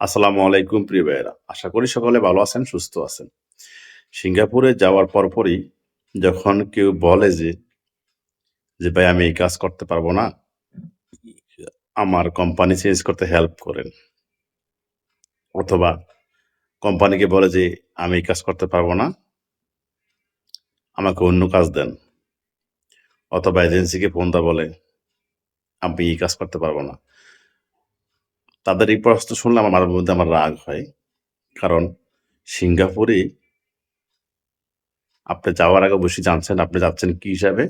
আসসালামু আলাইকুম, প্রিয় ভাইয়েরা। আশা করি সকলে ভালো আছেন, সুস্থ আছেন। সিঙ্গাপুরে যাওয়ার পরপরই যখন কেউ বলে যে যে, ভাই, আমি এই কাজ করতে পারব না। আমার কোম্পানি চেঞ্জ করতে হেল্প করেন। অথবা কোম্পানিকে বলে যে, আমি এই কাজ করতে পারব না। আমাকে অন্য কাজ দেন। অথবা এজেন্সিকে ফোনটা বলে, আমি এই কাজ করতে পারব না। তাদের এই প্রশ্ন শুনলে আমার মাথার মধ্যে আমার রাগ হয়। কারণ সিঙ্গাপুরে আপনি যাওয়ার আগে অবশ্যই জানছেন আপনি যাচ্ছেন কি হিসাবে।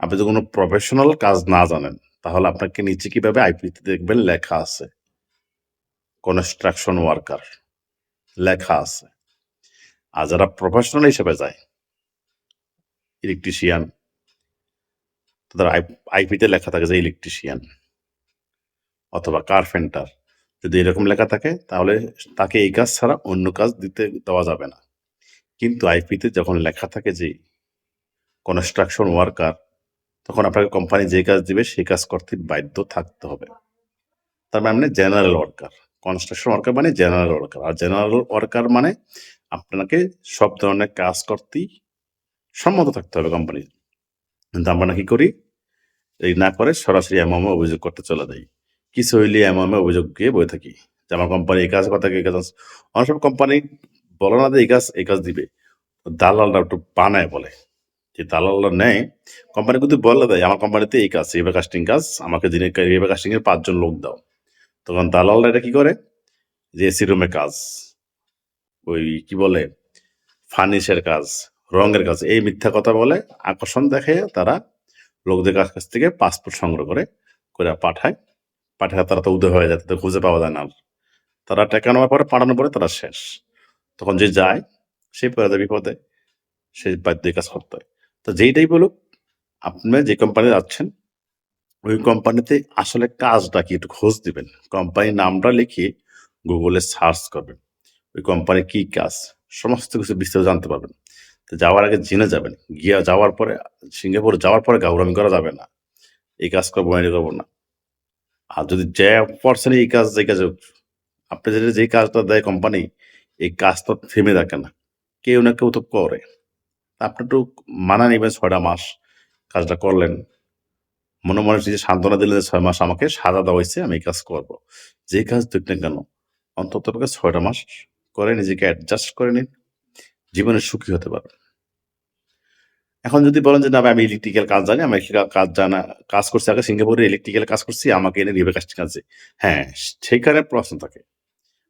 আপনি যদি কোনো প্রফেশনাল কাজ না জানেন, তাহলে আপনাকে নিচে কীভাবে আইপিতে দেখবেন লেখা আছে। কনস্ট্রাকশন ওয়ার্কার লেখা আছে। আর যারা প্রফেশনাল হিসেবে যায় ইলেকট্রিশিয়ান তাদের আইপিতে লেখা থাকে যে ইলেকট্রিশিয়ান অথবা কার্পেন্টার যদি এরকম লেখা থাকে, তাহলে তাকে এই কাজ ছাড়া অন্য কাজ দিতে দেওয়া যাবে না। কিন্তু আইপিতে যখন লেখা থাকে যে কনস্ট্রাকশন ওয়ার্কার তখন আপনাকে কোম্পানি যে কাজ দিবে সেই কাজ করতে বাধ্য থাকতে হবে। তার মানে জেনারেল ওয়ার্কার কনস্ট্রাকশন ওয়ার্কার মানে জেনারেল ওয়ার্কার আর জেনারেল ওয়ার্কার মানে আপনাকে সব ধরনের কাজ করতেই সম্মত থাকতে হবে কোম্পানির কিন্তু আমরা কি করি? এই না করে সরাসরি এমএমএ অভিযোগ করতে চলে যাই। কিছু হইলে এমএমএ অভিযোগ গিয়ে থাকি যে আমার কোম্পানি এই কাজ কথা এই কাজ। অনেক সব কোম্পানি বলে না যে এই কাজ এই কাজ দিবে। দালালরা একটু বানায় বলে। যে দালালরা নেয় কোম্পানি কিন্তু বলে দেয়, আমার কোম্পানিতে এই কাজ রিভার কাস্টিং কাজ, আমাকে দিনে রিভার এর পাঁচজন লোক দাও। তখন দালালরা এটা কি করে? যে এসি রুমে কাজ, ওই কি বলে? ফার্নিশের কাজ, রঙের কাজ, এই মিথ্যা কথা বলে, আকর্ষণ দেখে তারা লোকদের কাছ থেকে পাসপোর্ট সংগ্রহ করে করে পাঠায়। পাঠায় তারা তো উদয় হয়ে যায়, তাদের খুঁজে পাওয়া যায় না। তারা টাকা নেওয়ার পরে পাঠানোর পরে তারা শেষ। তখন যে যায়, সে যায় বিপদে, সে বাধ্য কাজ করতে। হয় তো যেইটাই বলুক, আপনি যে কোম্পানি যাচ্ছেন ওই কোম্পানিতে আসলে কাজটা কি একটু খোঁজ দিবেন। কোম্পানির নামটা লিখে গুগলে সার্চ করবেন। ওই কোম্পানি কি কাজ, সমস্ত কিছু বিস্তারিত জানতে পারবেন। তো যাওয়ার আগে জেনে যাবেন। গিয়ে যাওয়ার পরে, সিঙ্গাপুর যাওয়ার পরে গাউরামি করা যাবে না। এই কাজ করব, এই করব না। আর যদি যে পারছেন এই কাজ, যে কাজ আপনি যেটা যে কাজটা দেয় কোম্পানি এই কাজটা থেমে থাকে না। কেউ না কেউ তো করে। আপনি একটু মানা নেবেন ছয়টা মাস কাজটা করলেন। মনে মনে যে সান্ত্বনা দিলেন ছয় মাস আমাকে সাজা দেওয়া হয়েছে, আমি এই কাজ করব। যে কাজ দেখ না কেন? অন্তত ছয়টা মাস করে নিজেকে অ্যাডজাস্ট করে নিন। জীবনে সুখী হতে পারবেন। এখন যদি বলেন যে না ভাই, আমি ইলেকট্রিক্যাল কাজ জানি আমি কাজ জানা কাজ করছি আগে সিঙ্গাপুরে ইলেকট্রিক্যাল কাজ করছি আমাকে এনে রিবে কাজ। আছে হ্যাঁ সেইখানে প্রশ্ন থাকে।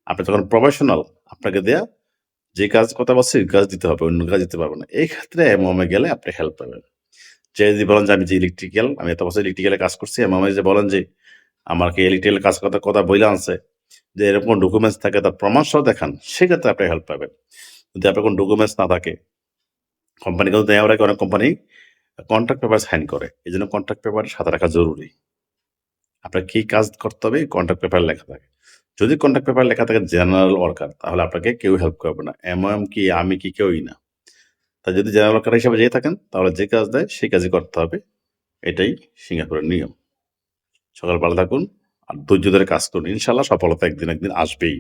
আপনি তখন প্রফেশনাল আপনাকে দেয়া যে কাজ কথা বলছে কাজ দিতে হবে অন্য কাজ দিতে পারবে না। এই ক্ষেত্রে এমএমএ গেলে আপনি হেল্প পাবেন। যে যদি বলেন যে আমি যে ইলেকট্রিক্যাল আমি এত বছর ইলেকট্রিক্যালে কাজ করছি এমএমএ যে বলেন যে আমাকে ইলেকট্রিক্যাল কাজ কথা কথা বইলে আনছে যে এরকম ডকুমেন্টস থাকে তার প্রমাণ সহ দেখান সেক্ষেত্রে আপনি হেল্প পাবেন। যদি আপনার কোনো ডকুমেন্টস না থাকে কোম্পানি কিন্তু দেওয়ার আগে অনেক কোম্পানি কন্ট্রাক্ট পেপার সাইন করে। এই জন্য কন্ট্রাক্ট পেপার সাথে রাখা জরুরি। আপনার কি কাজ করতে হবে কন্ট্রাক্ট পেপার লেখা থাকে। যদি কন্ট্রাক্ট পেপার লেখা থাকে জেনারেল ওয়ার্কার তাহলে আপনাকে কেউ হেল্প করবে না। এমএম কি, আমি কি কেউই না। তা যদি জেনারেল ওয়ার্কার হিসেবে যেয়ে থাকেন, তাহলে যে কাজ দেয়, সেই কাজই করতে হবে। এটাই সিঙ্গাপুরের নিয়ম। সকাল ভালো থাকুন, আর ধৈর্য ধরে কাজ করুন। ইনশাল্লাহ সফলতা একদিন একদিন আসবেই।